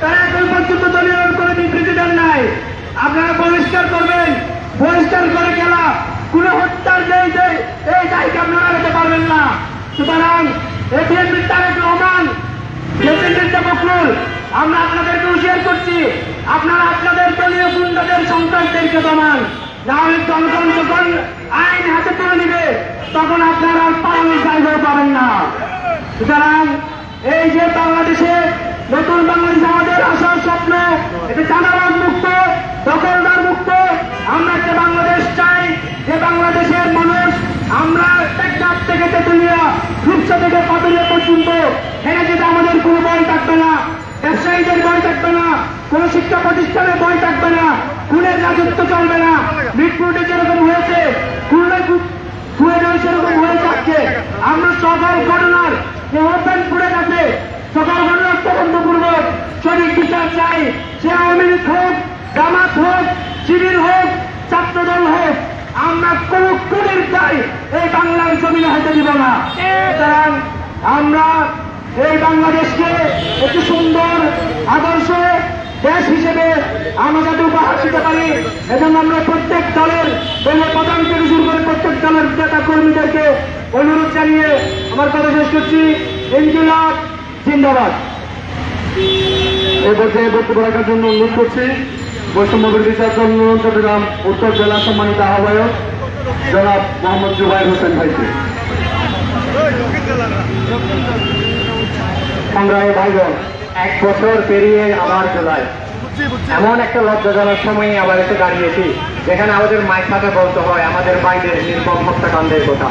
তারা এখন পর্যন্ত দলীয় করে বিবৃতি দেন নাই। আপনারা বহিষ্কার করবেন। বহিষ্কার করে গেলা। কোন হত্যার নেই যে এই দায়কে আপনারা নিতে পারবেন না। সুতরাং এটিএমপির তারেক রহমান বকরুল আমরা আপনাদেরকে হুঁশিয়ার করছি, আপনারা আপনাদের দলীয় গুন্ডাদের সন্তানদেরকে দমান। না হলে জনগণ যখন আইন হাতে তুলে নিবে, তখন আপনারা আর পাবেন না। সুতরাং এই যে বাংলাদেশে নতুন বাংলাদেশ আমাদের আসার স্বপ্ন এটা চাঁদাবাদ মুক্ত, দখলদার মুক্ত। আমরা একটা বাংলাদেশ চাই, যে বাংলাদেশের মানুষ আমরা টেকনাফ থেকে তেতুলিয়া, রূপসা থেকে পাতুলিয়া পর্যন্ত। এখানে যদি আমাদের কোনো বই থাকবে না, ব্যবসায়ীদের বই থাকবে না, কোন শিক্ষা প্রতিষ্ঠানের বই থাকবে না, খুনের রাজত্ব চলবে না। মিটফুটে যেরকম হয়েছে খুলনায় খুলে সেরকম হয়ে থাকছে। আমরা সকল ঘটনার যে ওপেন ফুটে গেছে সকল ঘটনার তদন্তপূর্বক সঠিক বিচার চাই। সে আওয়ামী লীগ হোক, জামাত হোক, শিবির হোক, ছাত্রদল হোক, আমরা কোন চাই। এই বাংলার জমিনে হতে দিব না। সুতরাং আমরা এই বাংলাদেশকে একটি সুন্দর আদর্শ দেশ হিসেবে আমরা যাতে উপহার দিতে পারি এবং আমরা প্রত্যেক দলের দলীয় প্রধান থেকে শুরু করে প্রত্যেক দলের নেতা কর্মীদেরকে অনুরোধ জানিয়ে আমার কথা শেষ করছি। ইনকিলাব জিন্দাবাদ। এই পর্যায়ে বক্তব্য রাখার জন্য অনুরোধ করছি, বৈষম্য ছাত্র আন্দোলন চট্টগ্রাম উত্তর জেলা সম্মানিত আহ্বায়ক জনাব মোহাম্মদ জুবাইর হোসেন ভাইকে। সংগ্রামী ভাইবোন, এক বছর পেরিয়ে আবার জুলাই। এমন একটা লজ্জাজনক সময়ে আবার এসে দাঁড়িয়েছি, যেখানে আমাদের মায়ের সাথে বলতে হয়, আমাদের বাইরের নির্মম হত্যাকাণ্ডের কথা।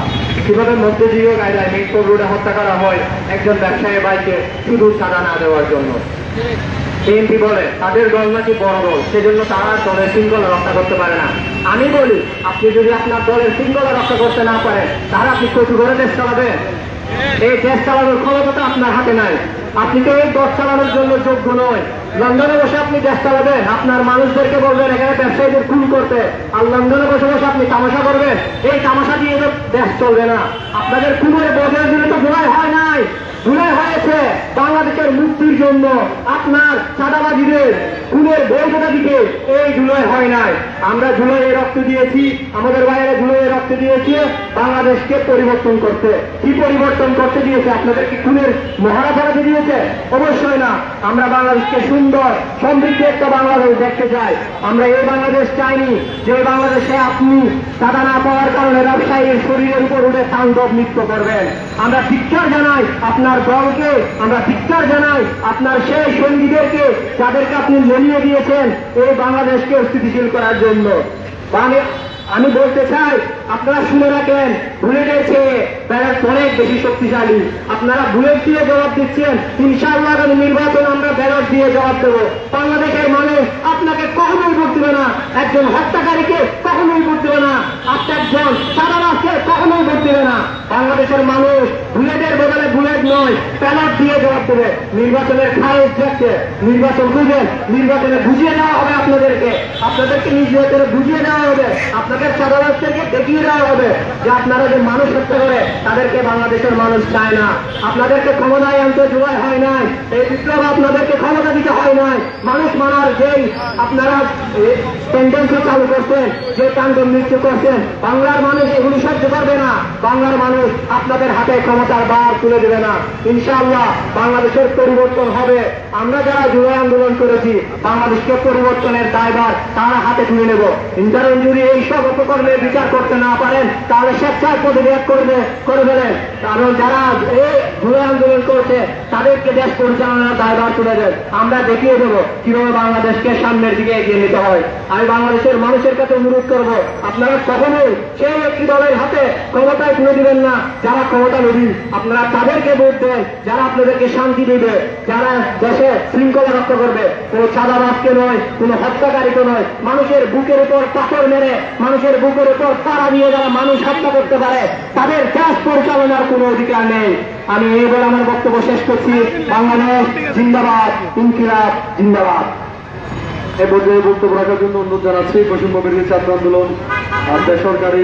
কীভাবে মধ্যযুগীয় গাইডলাইন মিরপুর রোডে হত্যা করা হয় একজন ব্যবসায়ী ভাইকে শুধু সাজা না দেওয়ার জন্য। বিএনপি বলে, তাদের দল নাকি বড় দল, সেজন্য তারা দলের শৃঙ্খলা রক্ষা করতে পারে না। আমি বলি, আপনি যদি আপনার দলের শৃঙ্খলা রক্ষা করতে না পারেন, তারা আপনি কচু করে দেশ চালাবেন এই দেশ চালানোর ক্ষমতা আপনার হাতে নাই। আপনি তো এই দেশ চালানোর জন্য যোগ্য নয়। লন্ডনে বসে আপনি দেশ চালাবেন আপনার মানুষদেরকে বলবেন, এখানে ব্যবসায়ীদের খুন করতে। আর লন্ডনে বসে বসে আপনি তামাশা করবেন, এই তামাশা দিয়ে তো দেশ চলবে না। আপনাদের খুনের বদলের দিলে তো ভয় হয় নাই। ভুলে হয়েছে বাংলাদেশের মুক্তির জন্য আপনার চাঁদাবাজিদের খুনের বৈধতা দিতে এই জুলাই হয় নাই। আমরা জুলাইয়ে রক্ত দিয়েছি, আমাদের বাইরে জুলাইয়ে রক্ত দিয়েছি, বাংলাদেশকে পরিবর্তন করতে। কি পরিবর্তন করতে দিয়েছে? আপনাদের কি খুনের মহারা ফেরাতে দিয়েছে? অবশ্যই না। আমরা বাংলাদেশকে সুন্দর, সমৃদ্ধ একটা বাংলাদেশ দেখতে চাই। আমরা এই বাংলাদেশ চাইনি যে বাংলাদেশে আপনি চাঁদা না পাওয়ার কারণে ব্যবসায়ীর শরীরের উপর উঠে তাণ্ডব নৃত্য করবেন। আমরা ধিক্কার জানাই আপনার দলকে, আমরা ধিক্কার জানাই আপনার সেই সঙ্গীদেরকে যাদেরকে আপনি মনিয়ে দিয়েছেন এই বাংলাদেশকে স্থিতিশীল করার জন্য। আমি বলতে চাই, আপনারা শুনে রাখেন বুলেটের চেয়ে ব্যালেন্স অনেক বেশি শক্তিশালী। আপনারা বুলেট দিয়ে জবাব দিচ্ছেন, ইনশাআল্লাহ আগামী নির্বাচন আমরা ব্যালট দিয়ে জবাব দেবো। বাংলাদেশের মানুষ আপনাকে কখনোই ভোট দেবে না। একজন হত্যাকারীকে কখনোই ভোট দেবে না। আপনি একজন সাদাবাসকে কখনোই ভোট দেবে না। বাংলাদেশের মানুষ বুলেটের বদলে বুলেট নয় ব্যালট দিয়ে জবাব দেবে। নির্বাচনের খারিজ দেখছে নির্বাচন বুঝেন, নির্বাচনে বুঝিয়ে দেওয়া হবে আপনাদেরকে। আপনাদেরকে নির্বাচনে বুঝিয়ে দেওয়া হবে। আপনাদের সাধারণকে দেখিয়ে দেওয়া হবে যে আপনারা যে মানুষ হত্যা করে তাদেরকে বাংলাদেশের মানুষ চায় না। আপনাদেরকে ক্ষমতায় আনতে জোগাড় হয় নাই, এই বিপ্লব আপনাদেরকে ক্ষমতা দিতে হয় নাই। মানুষ মানার যেই আপনারা টেন্ডেন্সি চালু করছেন, যে কাণ্ড মৃত্যু করছেন, বাংলার মানুষ এগুলি সহ্য করবে না। বাংলার মানুষ আপনাদের হাতে ক্ষমতার বার তুলে দেবে না। ইনশাআল্লাহ বাংলাদেশের পরিবর্তন হবে। আমরা যারা জুলাই আন্দোলন করেছি, বাংলাদেশকে পরিবর্তনের দায়ভার তারা হাতে তুলে নেব। ইন্টারভিউ যদি এই সব উপকরণের বিচার করতে না পারেন, তাহলে স্বেচ্ছায় পদত্যাগ করবে, করে ফেলেন। কারণ যারা এই জুলাই আন্দোলন করছে, তাদেরকে দেশ পরিচালনার দায়ভার তুলে দেন। আমরা দেখিয়ে দেব কীভাবে বাংলাদেশকে সামনের দিকে এগিয়ে নিতে হয়। আমি বাংলাদেশের মানুষের কাছে অনুরোধ করব, আপনারা কখনোই সেই একটি দলের হাতে ক্ষমতায় তুলে দিবেন না। যারা ক্ষমতা নেবি, আপনারা তাদেরকে ভোট দেন, যারা আপনাদেরকে শান্তি দিবে, যারা দেশে শৃঙ্খলা রক্ষা করবে। কোনো চাঁদাবাসকে নয়, কোনো হত্যাকারীকে নয়, মানুষের বুকের উপর পাথর মেরে, মানুষের বুকের উপর তারা দিয়ে যারা মানুষ হত্যা করতে পারে, তাদের দেশ পরিচালনার কোনো অধিকার নেই। আমি এই বলে আমার বক্তব্য শেষ করছি। বাংলাদেশ জিন্দাবাদ, ইনকিলাব, জিন্দাবাদ। এই পর্যায়ে বক্তব্য রাখার জন্য অনুরোধ জানাচ্ছি বিরোধী ছাত্র আন্দোলন আর বেসরকারি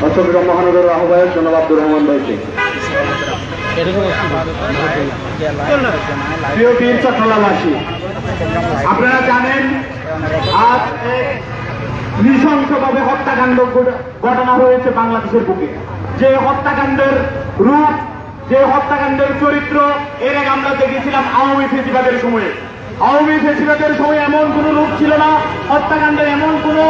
চট্টগ্রাম মহানগরের আহ্বায়ক জনাব আব্দুর রহমান ভাইকে। আপনারা জানেন, আজ নৃশংসভাবে হত্যাকাণ্ড ঘটনা হয়েছে বাংলাদেশের বুকে। যে হত্যাকাণ্ডের রূপ, যে হত্যাকাণ্ডের চরিত্র, এর আগে আমরা দেখেছিলাম আওয়ামী ফেসিবাদের সময়ে। আওয়ামী ফেসিবাদের সময় এমন কোনো রূপ ছিল না হত্যাকাণ্ডের এমন কোনো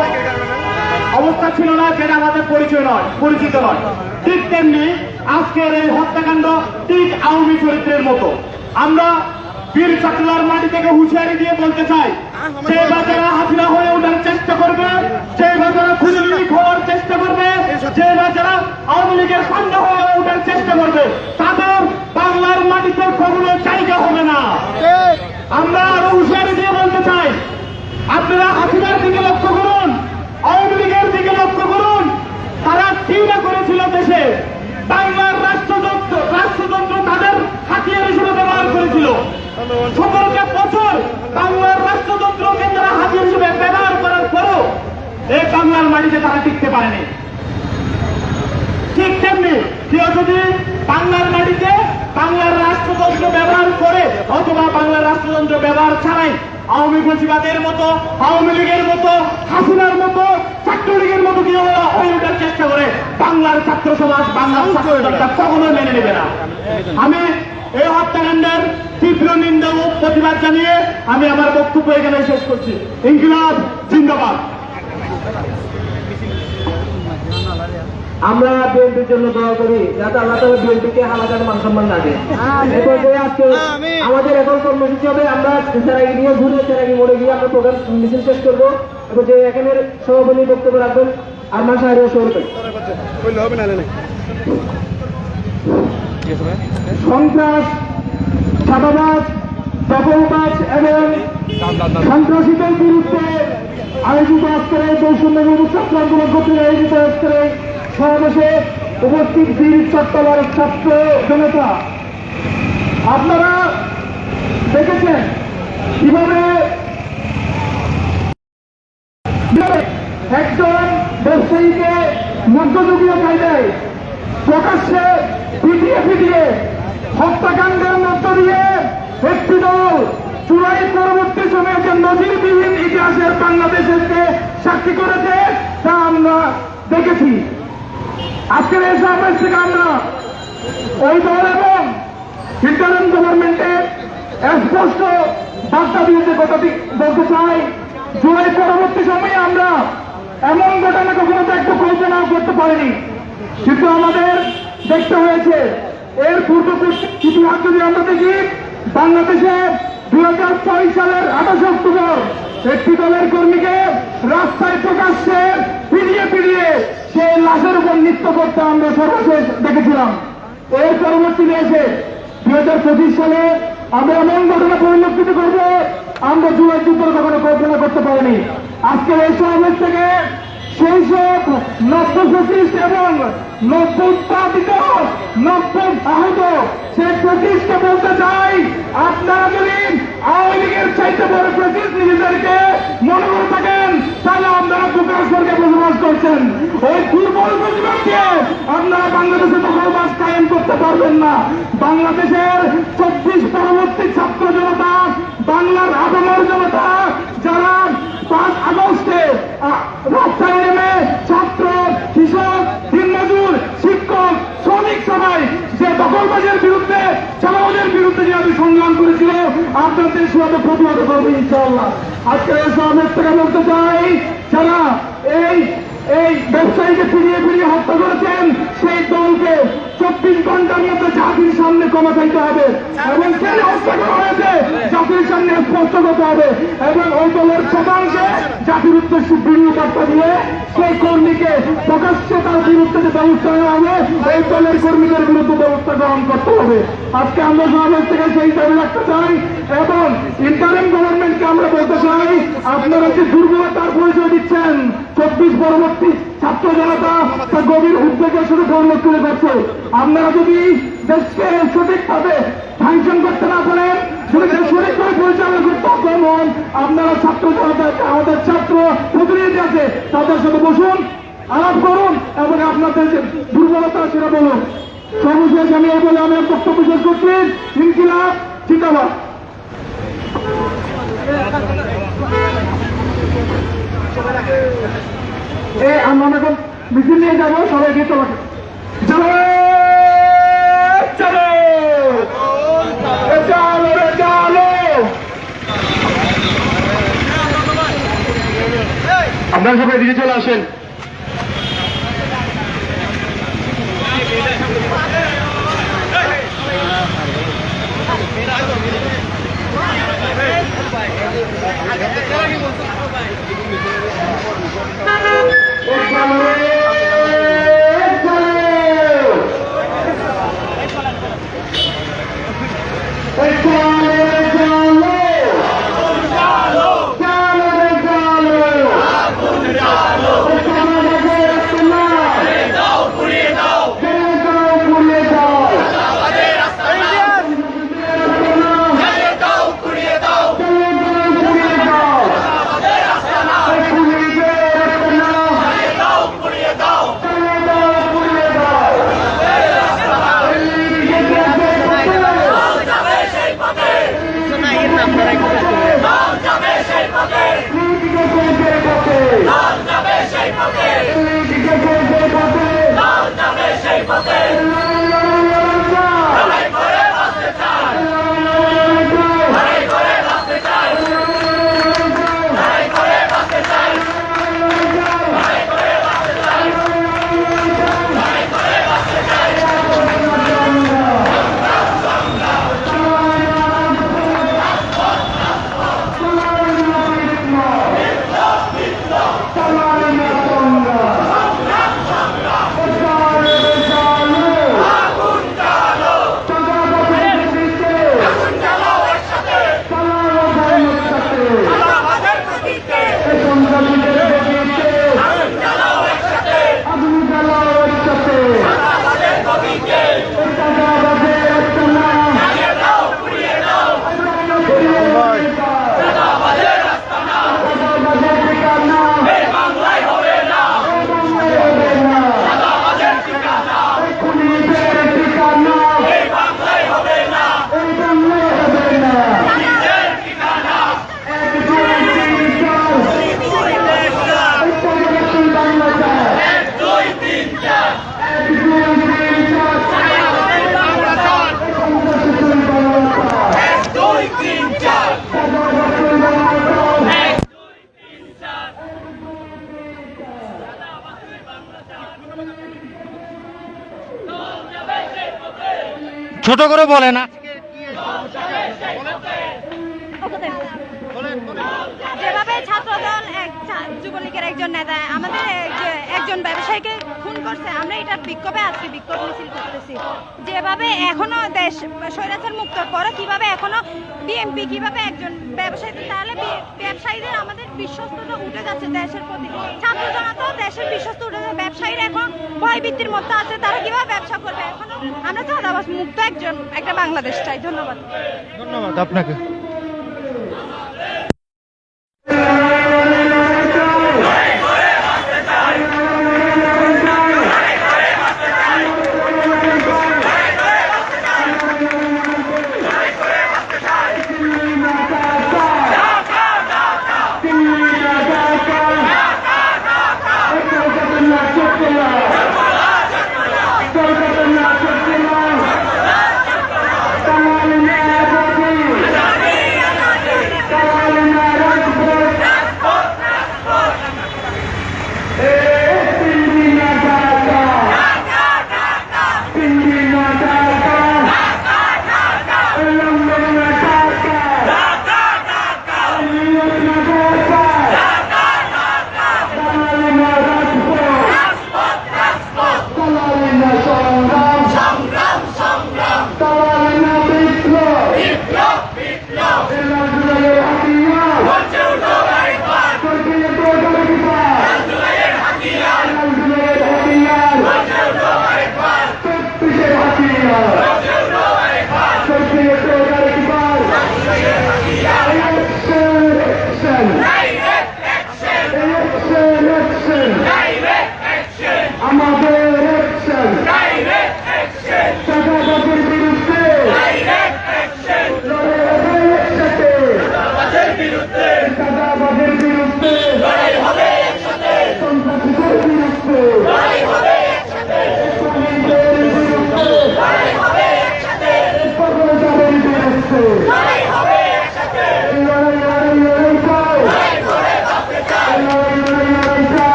অবস্থা ছিল না যেটা আমাদের পরিচয় নয়, পরিচিত নয়। ঠিক তেমনি আজকের এই হত্যাকাণ্ড ঠিক আওয়ামী চরিত্রের মতো। আমরা বীর চট্টলার মাটি থেকে হুঁশিয়ারি দিয়ে বলতে চাই যে বাজারা হাসিনা হয়ে ওঠার চেষ্টা করবে যে বাজারা খুঁজে হওয়ার চেষ্টা করবে যে বাজারা আওয়ামী লীগের সামনে হয়ে ওঠার চেষ্টা করবে, তাদের বাংলার মাটিতে কখনো জায়গা হবে না। আমরা আরও হুঁশিয়ারি দিয়ে বলতে চাই আপনারা হাসিনার দিকে লক্ষ্য করুন আওয়ামী লীগের দিকে লক্ষ্য করুন তারা না করেছিল দেশে। বাংলার রাষ্ট্রযন্ত্র রাষ্ট্রযন্ত্র তাদের হাতিয়ার হিসেবে ব্যবহার করেছিল। সতেরোটা বছর বাংলার রাষ্ট্রযন্ত্রকে তারা হাতিয়ার হিসেবে ব্যবহার করার পরও এই বাংলার মাটিতে তারা টিকতে পারেনি। ঠিক তেমনি কেউ যদি বাংলার মাটিতে বাংলার রাষ্ট্রতন্ত্র ব্যবহার করে অথবা বাংলার রাষ্ট্রতন্ত্র ব্যবহার ছাড়াই আওয়ামী ফেসিবাদের মতো আওয়ামী লীগের মতো হাসিনার মতো ছাত্রলীগের মতো কেউ হয়ে ওঠার চেষ্টা করে বাংলার ছাত্র সমাজ বাংলার ছাত্রটা কখনোই মেনে নেবে না। আমি এই হত্যাকাণ্ডের তীব্র নিন্দা ও প্রতিবাদ জানিয়ে আমি আমার বক্তব্য এখানে শেষ করছি। ইনকিলাব জিন্দাবাদ। আমরা বিএনপির জন্য দোয়া করি যাতে আল্লাহ তালা বিএনপিকে হালাকার মান সম্মান না দেয় এরপর যে আজকে আমাদের এখন কর্মসূচি হবে আমরা সেরাগি নিয়ে ঘুরে সেরাগি মোড়ে গিয়ে আমরা প্রোগ্রাম মিছিল শেষ করব। এবং যে এখানের সভাপতি বক্তব্য রাখবেন আমার সাহেব সরবেন সন্ত্রাস ছাপাবাজ দখলবাজ এবং সন্ত্রাসীদের বিরুদ্ধে আয়োজিত আজকের এই বৈষম্য ছাত্র আন্দোলন কর্তৃক আয়োজিত আজকের সমাবেশে উপস্থিত বীর চট্টলার ছাত্র জনতা। আপনারা দেখেছেন কীভাবে একজন ব্যবসায়ীকে মধ্যযুগীয় কায়দায় প্রকাশ্যে পিটিয়ে পিটিয়ে হত্যাকাণ্ডের মধ্য দিয়ে একটি দল চূড়াই পরবর্তী সময়ে যে নজিরবিহীন ইতিহাসের বাংলাদেশকে সাক্ষী করেছে, তা আমরা দেখেছি। আজকের এই সমাবেশ থেকে আমরা ওই দল এবং ইন্টারিম গভর্নমেন্টের স্পষ্ট বার্তা দিয়েছে কথাটি বলতে চাই। জুলাই পরবর্তী সময়ে আমরা এমন ঘটনা কখনো দেখতে কল্পনাও করতে পারিনি। কিন্তু আমাদের দেখতে হয়েছে, এর পূর্ববর্তী ইতিহাস যদি আমরা দেখি, বাংলাদেশে দুই হাজার ছয় সালের আঠাশ অক্টোবর একটি দলের কর্মীকে রাস্তায় প্রকাশ্যে সেই লাশের উপর নৃত্য করতে আমরা সর্বশেষ দেখেছিলাম। এর পরবর্তীতে এসে দুই হাজার পঁচিশ সালে আমরা এমন ঘটনা পরিলক্ষিত করব, আমরা জুলাই যুদ্ধের কখনো কল্পনা করতে পারিনি। আজকের এই সমাবেশ থেকে সেই সব নব্য ফেসিস্ট এবং নব্য উৎপাদিত নব্য আহত সেই ফেসিস্টকে বলতে চাই, আপনারা যদি আওয়ামী লীগের চাইতে বড় ফেসিস্ট নিজেদেরকে মনে করে থাকেন, তাহলে আপনারা প্রকাশ স্বর্গে বসবাস করছেন ওই দুর্বল প্রতিবাদকে আপনারা বাংলাদেশে দখলবাস কায়েম করতে পারবেন না বাংলাদেশের চব্বিশ পরবর্তী ছাত্র জনতা, বাংলার আদমর জনতা, যারা পাঁচ আগস্টে রাস্তায় নেমে ছাত্র, কৃষক, দিনমজুর, শিক্ষক, শ্রমিক সবাই যে দখলবাজের বিরুদ্ধে চালাবাজের বিরুদ্ধে যে আমি সংগ্রাম করেছিল, আপনাদের সাথে প্রতিবাদ করব ইনশাআল্লাহ। আজকে সমাবেশ থেকে বলতে চাই, যারা এই এই ব্যবসায়ীকে ফিরিয়ে ফিরিয়ে হত্যা করেছেন, সেই দলকে চব্বিশ ঘণ্টার মধ্যে জাতির সামনে ক্ষমা চাইতে হবে এবং কেন হত্যা করা হয়েছে, জাতির সামনে স্পষ্ট করতে হবে। এবং ওই দলের শতাংশে জাতির উদ্দেশ্যে ভিডিও বার্তা দিয়ে সেই কর্মীকে প্রকাশ্যে তার বিরুদ্ধে যে ব্যবস্থা নেওয়া হবে এই দলের কর্মীদের বিরুদ্ধে ব্যবস্থা গ্রহণ করতে হবে। আজকে আমরা সমাবেশ থেকে সেই দাবি রাখতে চাই এবং ইন্টারিম গভর্নমেন্টকে আমরা বলতে চাই, আপনারা যে দুর্বলতার পরিচয় দিচ্ছেন চব্বিশ পরবর্তী ছাত্র জনতা তা গভীর উদ্বেগের সাথে করে করছে আপনারা যদি দেশকে সঠিকভাবে ফাংশন করতে না পারেন, যদি দেশ সঠিকভাবে পরিচালনা করতে হন আপনারা ছাত্র জনতা আমাদের ছাত্র প্রতিনিধি আছে, তাদের সাথে বসুন, আলাপ করুন এবং আপনাদের যে দুর্বলতা সেটা বলুন। সর্বশেষ আমি এই বলে আমি বক্তব্য শেষ করছি। ইনকিলাব, জিন্দাবাদ। আমরা মিছিল নিয়ে যাব সবাই গিয়ে তোমাকে চলো চলো এ চলো রে চলো আপনারা সবাই দিকে চলে আসেন Por favor. ছোট করে বলেন যেভাবে ছাত্রদল যুবলীগের একজন নেতা আমাদের একজন ব্যবসায়ীকে খুন করছে, আমরা এটার বিক্ষোভে আজকে বিক্ষোভ মিছিল করতেছি। যেভাবে এখনও দেশ স্বৈরাচার মুক্তর পরে কীভাবে এখনও বিএমপি কীভাবে একজন ব্যবসায়ী, তাহলে ব্যবসায়ীদের আমাদের বিশ্বস্ততা উঠে যাচ্ছে দেশের প্রতি। ছাত্র জনতা দেশের বিশ্বস্ত উঠে যাচ্ছে। ব্যবসায়ীরা এখন ভয়ভীতির মধ্যে আছে, তারা কীভাবে ব্যবসা করবে? এখনও আমরা চাঁদাবাস মুক্ত একজন, একটা বাংলাদেশ চাই। ধন্যবাদ। ধন্যবাদ আপনাকে।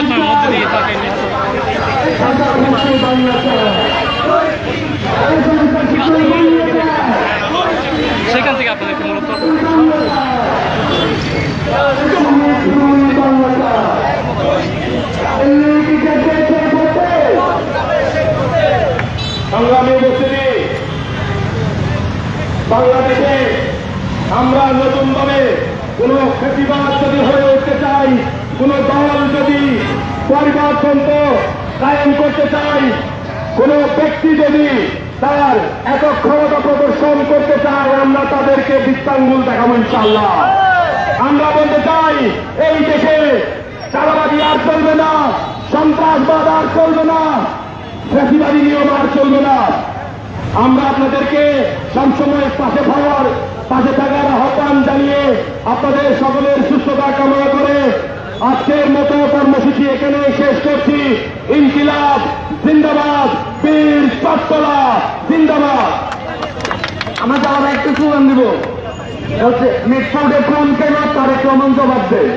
অনেকটা মধ্যে দিয়ে তাকে সেখান থেকে আপনাদেরকে মূলত সংগ্রামী উপস্থিতি বাংলাদেশে আমরা নতুনভাবে কোন ফেসিবাদ যদি হয়ে উঠতে চাই, কোন দল যদি পরিবারতন্ত্র কায়েম করতে চাই, কোন ব্যক্তি যদি তার এত ক্ষমতা প্রদর্শন করতে চায়, আমরা তাদেরকে বৃত্তাঙ্গুল দেখাবো ইনশাল্লাহ আমরা বলতে চাই, এই দেশে চালাবাজি আর চলবে না, সন্ত্রাসবাদ আর চলবে না ফ্যাসিবাদী নিয়ম আর চলবে না। আমরা আপনাদেরকে সবসময় পাশে থাকার পাশে থাকার আহ্বান জানিয়ে আপনাদের সকলের সুস্থতা কামনা করে আজকের মতো কর্মসূচি এখানে শেষ করছি। ইনকিলাব, জিন্দাবাদ, বীর পাঠতলা জিন্দাবাদ। আমরা যাওয়ার একটু স্লোগান দিব। হচ্ছে মিটফুটে কোন কেন তার ক্রমণ জবাব দেয়।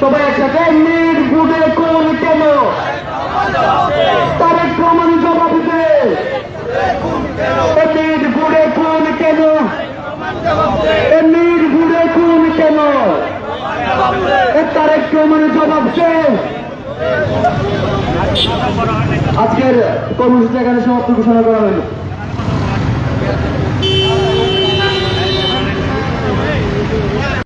সবাই একসাথে মিটফুটে কোন কেন তার ক্রমণ জবাব দেয় এমির ঘুরে কোন কেন ঘুরে কোন কেন? তার একটু মানে জবাব আজকের কর্মসূচি এখানে সমাপ্ত ঘোষণা করা হলো।